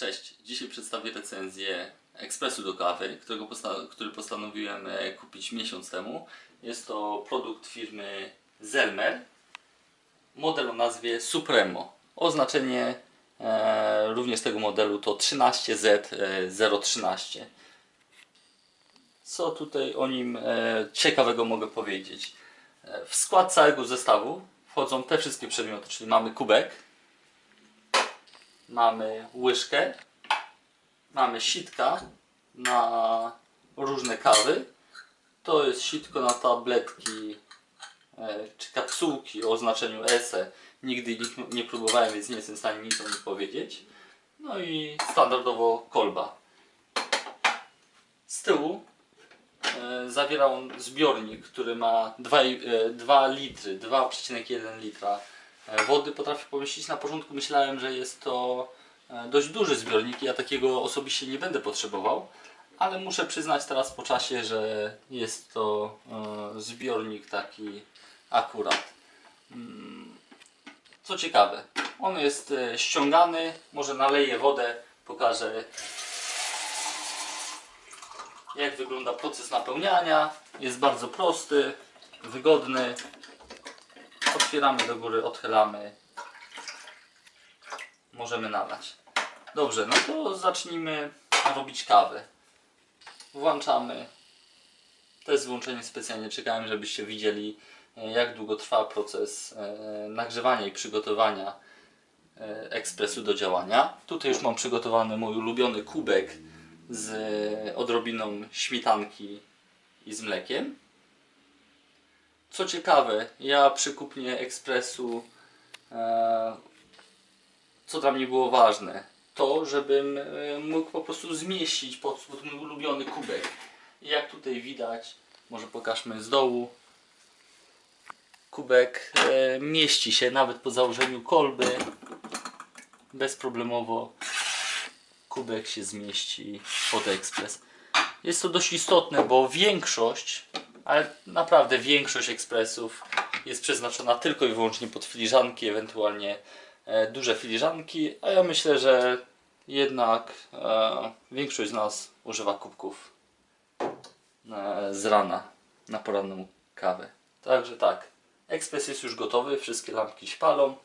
Cześć, dzisiaj przedstawię recenzję ekspresu do kawy, którego posta- który postanowiłem e, kupić miesiąc temu. Jest to produkt firmy Zelmer, model o nazwie Supremo. Oznaczenie e, również tego modelu to 13Z013. Co tutaj o nim e, ciekawego mogę powiedzieć? E, w skład całego zestawu wchodzą te wszystkie przedmioty, czyli mamy kubek, mamy łyżkę, mamy sitka na różne kawy. To jest sitko na tabletki e, czy kapsułki o oznaczeniu ESE. Nigdy ich nie próbowałem, więc nie jestem w stanie nic o nich powiedzieć. No i standardowo kolba. Z tyłu e, zawiera on zbiornik, który ma 2, e, 2 litry, 2,1 litra e, wody potrafi pomieścić. Na początku myślałem, że jest to e, dość duży zbiornik i ja takiego osobiście nie będę potrzebował, ale muszę przyznać teraz po czasie, że jest to e, zbiornik taki akurat. Mm, Co ciekawe, on jest e, ściągany, może naleję wodę, pokażę jak wygląda proces napełniania. Jest bardzo prosty, wygodny. Otwieramy do góry, odchylamy. Możemy nalać. Dobrze, no to zacznijmy robić kawę. Włączamy. To jest włączenie specjalnie. Czekałem, żebyście widzieli, e, jak długo trwa proces e, nagrzewania i przygotowania e, ekspresu do działania. Tutaj już mam przygotowany mój ulubiony kubek z odrobiną śmietanki i z mlekiem. Co ciekawe, ja przy kupnie ekspresu, e, co dla mnie było ważne, to żebym e, mógł po prostu zmieścić pod mój ulubiony kubek. Jak tutaj widać, może pokażmy z dołu, kubek e, mieści się nawet po założeniu kolby bezproblemowo kubek się zmieści pod ekspres. Jest to dość istotne, bo większość, ale naprawdę większość ekspresów jest przeznaczona tylko i wyłącznie pod filiżanki, ewentualnie e, duże filiżanki, a ja myślę, że jednak e, większość z nas używa kubków e, z rana na poranną kawę. Także tak, ekspres jest już gotowy, wszystkie lampki śpalą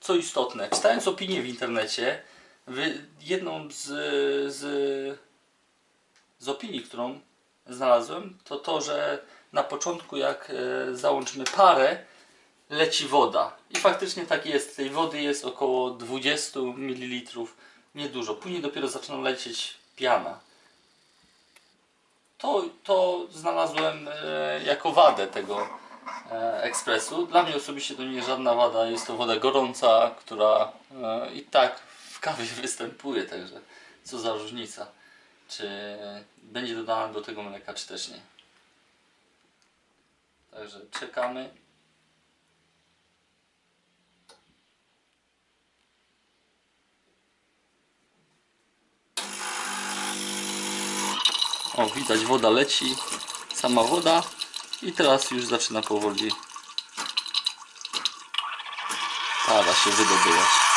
co istotne, czytając opinię w internecie, jedną z, z, z opinii, którą znalazłem, to to, że na początku jak e, załączymy parę, leci woda. I faktycznie tak jest. Tej wody jest około 20 ml, niedużo. Później dopiero zaczyna lecieć piana. To, to znalazłem e, jako wadę tego e, ekspresu. Dla mnie osobiście to nie żadna wada. Jest to woda gorąca, która i tak w kawie występuje, także co za różnica. Czy będzie dodana do tego mleka, czy też nie. Także czekamy. O, widać woda leci, sama woda i teraz już zaczyna powoli para się wydobywać.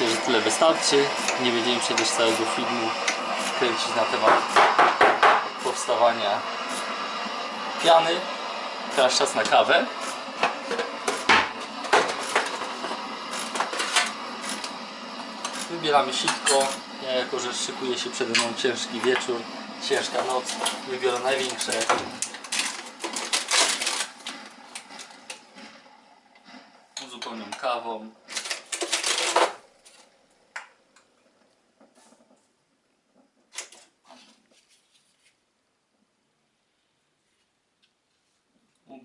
Się, że tyle wystarczy. Nie będziemy przecież całego filmu kręcić na temat powstawania piany. Teraz czas na kawę. Wybieramy sitko. Ja jako, że szykuje się przede mną ciężki wieczór, Ciężka noc, wybiorę największe. Uzupełniam kawą.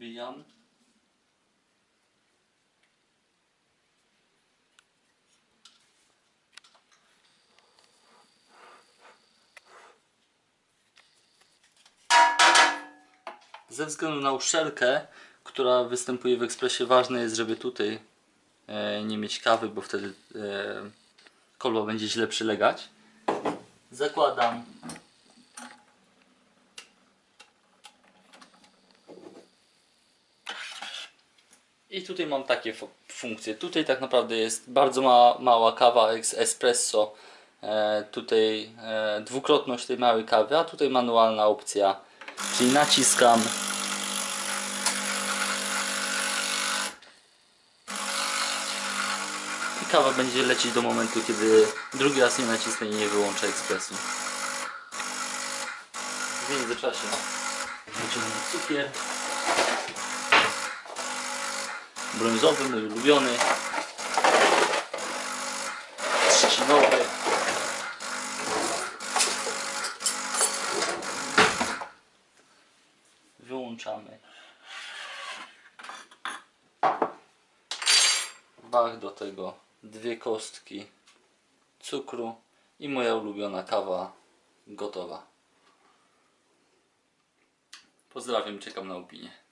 Ubijam. Ze względu na uszczelkę, która występuje w ekspresie, ważne jest, żeby tutaj e, nie mieć kawy, bo wtedy e, kolba będzie źle przylegać. Zakładam I tutaj mam takie fu- funkcje. Tutaj tak naprawdę jest bardzo ma, mała kawa espresso. E, tutaj e, dwukrotność tej małej kawy, a tutaj manualna opcja. Czyli naciskam. I kawa będzie lecieć do momentu, kiedy drugi raz nie nacisnę i nie wyłączę ekspresu. W międzyczasie wyciągnę cukier brązowy, mój ulubiony. Trzcinowy. Wyłączamy. Wach do tego dwie kostki cukru i moja ulubiona kawa gotowa. Pozdrawiam, czekam na opinię.